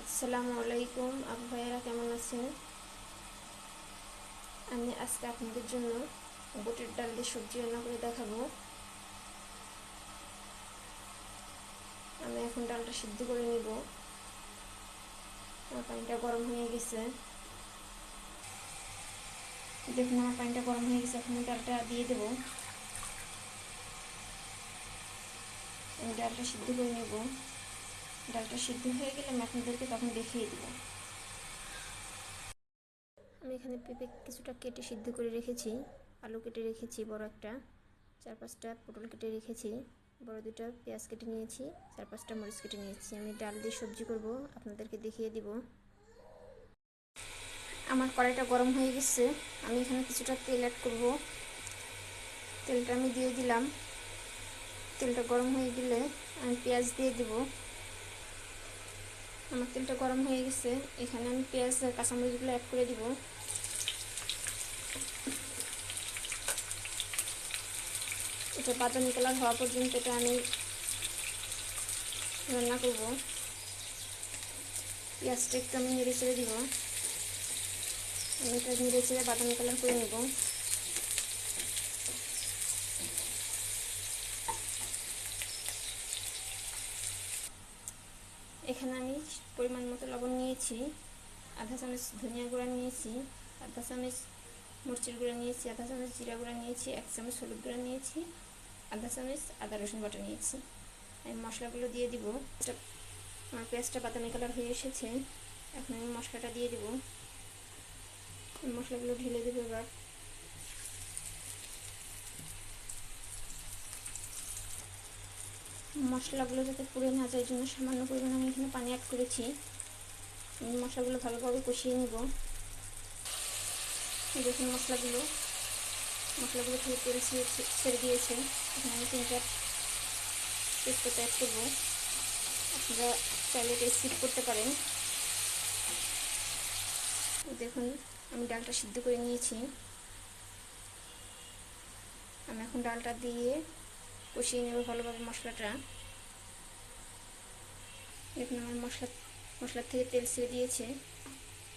আসসালামু আলাইকুম। আপু ভাইয়েরা কেমন আছেন? আমি আজকে আপনাদের জন্য বুটের ডাল দিয়ে সবজি রান্না করে দেখাবো। আমি এখন ডালটা সিদ্ধ করে নিব। আমার পানিটা গরম হয়ে গেছে। দেখুন, আমার পানিটা গরম হয়ে গেছে। এখন ডালটা দিয়ে দেবো। আমি ডালটা সিদ্ধ করে নেব। ডালটা সিদ্ধ হয়ে গেলে আমি আপনাদেরকে তখন দেখিয়ে দেবো। আমি এখানে পেঁপে কিছুটা কেটে সিদ্ধ করে রেখেছি, আলু কেটে রেখেছি বড় একটা, চার পাঁচটা পটল কেটে রেখেছি, বড় দুটো পেঁয়াজ কেটে নিয়েছি, চার পাঁচটা মরিচ কেটে নিয়েছি। আমি ডাল দিয়ে সবজি করব, আপনাদেরকে দেখিয়ে দিব। আমার কড়াইটা গরম হয়ে গেছে, আমি এখানে কিছুটা তেল অ্যাড করব। তেলটা আমি দিয়ে দিলাম। তেলটা গরম হয়ে গেলে আমি পেঁয়াজ দিয়ে দেবো। আমার তেলটা গরম হয়ে গেছে। এখানে আমি পেঁয়াজ আর কাঁচামরিচগুলো অ্যাড করে দিব। এটা বাদামি কালার হওয়া পর্যন্ত এটা আমি রান্না করব। পেঁয়াজটা একটু আমি নেড়ে ছেড়ে দিব। আমি এটা নেড়ে ছেড়ে বাদামি কালার করে নেব। এখানে আমি পরিমাণ মতো লবণ নিয়েছি। আধা চামচ ধনিয়া গুঁড়া নিয়েছি, আধা চামচ মরচির গুঁড়া নিয়েছি, আধা চামচ জিরা গুঁড়া নিয়েছি, এক চামচ হলুদ গুঁড়া নিয়েছি, আধা চামচ আদা রসুন বাটা নিয়েছি। আমি মশলাগুলো দিয়ে দিব। আমার পেঁয়াজটা বাদামি কালার হয়ে এসেছে। এখন আমি মশলাটা দিয়ে দিব। মশলাগুলো ঢেলে দেবো এবার। মশলাগুলো যাতে পুড়ে না যায় জন্য সামান্য পরিমাণে আমি এখানে পানি অ্যাড করেছি। মশলাগুলো ভালোভাবে কষিয়ে নিব। দেখুন মশলাগুলো মশলাগুলো থেকে তেল ছেড়ে দিয়েছে এখানে আমি তিনটা তেজপাতা অ্যাড করব। আপনারা চাইলে এটা স্কিপ করতে পারেন। দেখুন, আমি ডালটা সিদ্ধ করে নিয়েছি। আমি এখন ডালটা দিয়ে কষিয়ে নেব ভালোভাবে মশলাটা। দেখুন আমার মশলা মশলার থেকে তেল ছেড়ে দিয়েছে।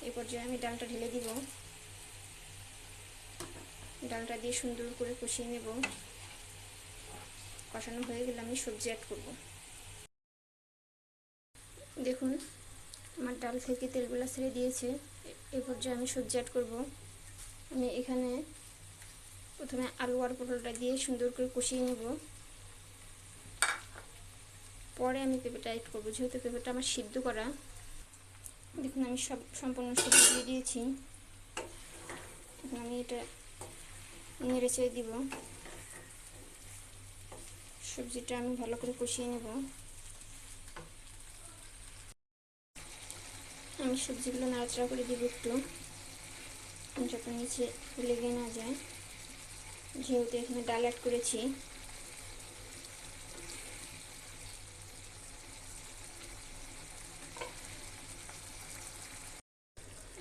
এই পর্যায়ে আমি ডালটা ঢেলে দিব। ডালটা দিয়ে সুন্দর করে কষিয়ে নেব। কষানো হয়ে গেলে আমি সবজি অ্যাড করব। দেখুন, আমার ডাল থেকে তেলগুলো ছেড়ে দিয়েছে। এই পর্যায়ে আমি সবজি অ্যাড করব। আমি এখানে প্রথমে আলু আর পটলটা দিয়ে সুন্দর করে কষিয়ে নেব। পরে আমি পেঁপেটা অ্যাড করব। যেহেতু পেঁপেটা আমার সিদ্ধ করা, দেখুন আমি সব সম্পূর্ণ সবজি দিয়ে দিয়েছি। আমি এটা নেড়ে চেড়ে দিব। সবজিটা আমি ভালো করে কষিয়ে নেব। আমি সবজিগুলো নাড়াচাড়া করে দিব একটু। যাতে নিচে লেগে না যায়, যেহেতু এখানে ডাল অ্যাড করেছি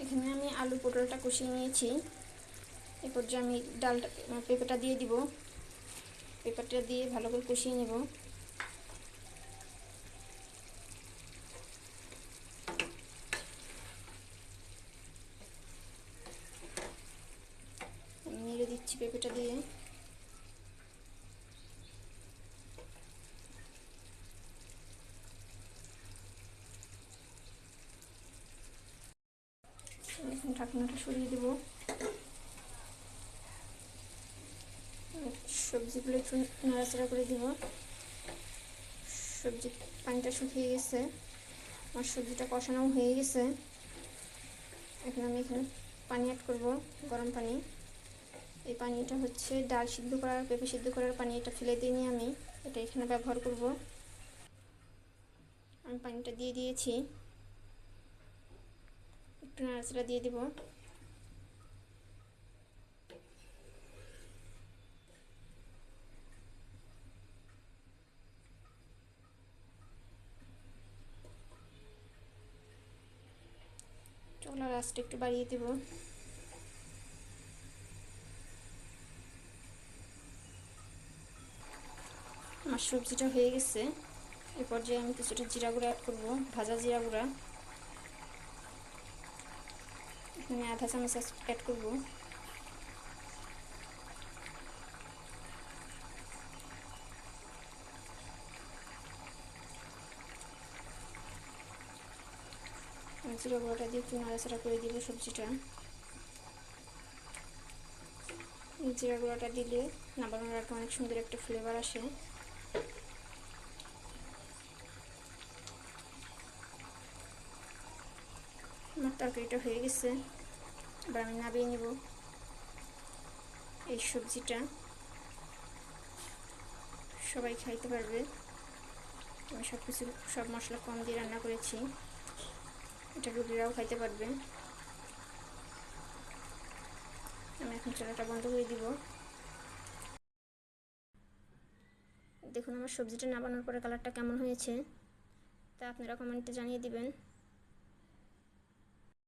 এখানে আমি আলু পটলটা কষিয়ে নিয়েছি। এ পর্যায়ে আমি ডালটা পেঁপেটা দিয়ে দিব। পেঁপেটা দিয়ে ভালো করে কষিয়ে নেব। নেড়ে দিচ্ছি পেঁপেটা দিয়ে। এখন ঢাকনাটা সরিয়ে দেবো। সবজিগুলো একটু নাড়াচাড়া করে দিব। সবজি, পানিটা শুকিয়ে গেছে। আমার সবজিটা কষানো হয়ে গেছে। এখন আমি এখানে পানি অ্যাড করব, গরম পানি। এই পানিটা হচ্ছে ডাল সিদ্ধ করার পেঁপে সিদ্ধ করার পানি, এটা ফেলে দিয়ে নিয়ে আমি এটা এখানে ব্যবহার করব। আমি পানিটা দিয়ে দিয়েছি। একটু নাড়াচাড়া দিয়ে দিব। চুলার আঁচটা একটু বাড়িয়ে দেব। আমার সবজিটা হয়ে গেছে। এ পর্যায়ে আমি কিছুটা জিরা গুঁড়া অ্যাড করব, ভাজা জিরা গুঁড়া। এখানে আধা চামচ অ্যাড করব। জিরা গুঁড়োটা দিয়ে একটু নাড়াচাড়া করে দিব সবজিটা। জিরা গুঁড়োটা দিলে নাবানোর আগে অনেক সুন্দর একটা ফ্লেভার আসে। আমার তরকারিটা হয়ে গেছে। এবার আমি নামিয়ে নিব এই সবজিটা। সবাই খাইতে পারবে। আমি সব কিছু সব মশলা কম দিয়ে রান্না করেছি। এটা রুগীরাও খাইতে পারবে। আমি এখন চুলাটা বন্ধ করে দিব। দেখুন আমার সবজিটা নাবানোর পরে কালারটা কেমন হয়েছে। তা আপনারা কমেন্টে জানিয়ে দিবেন।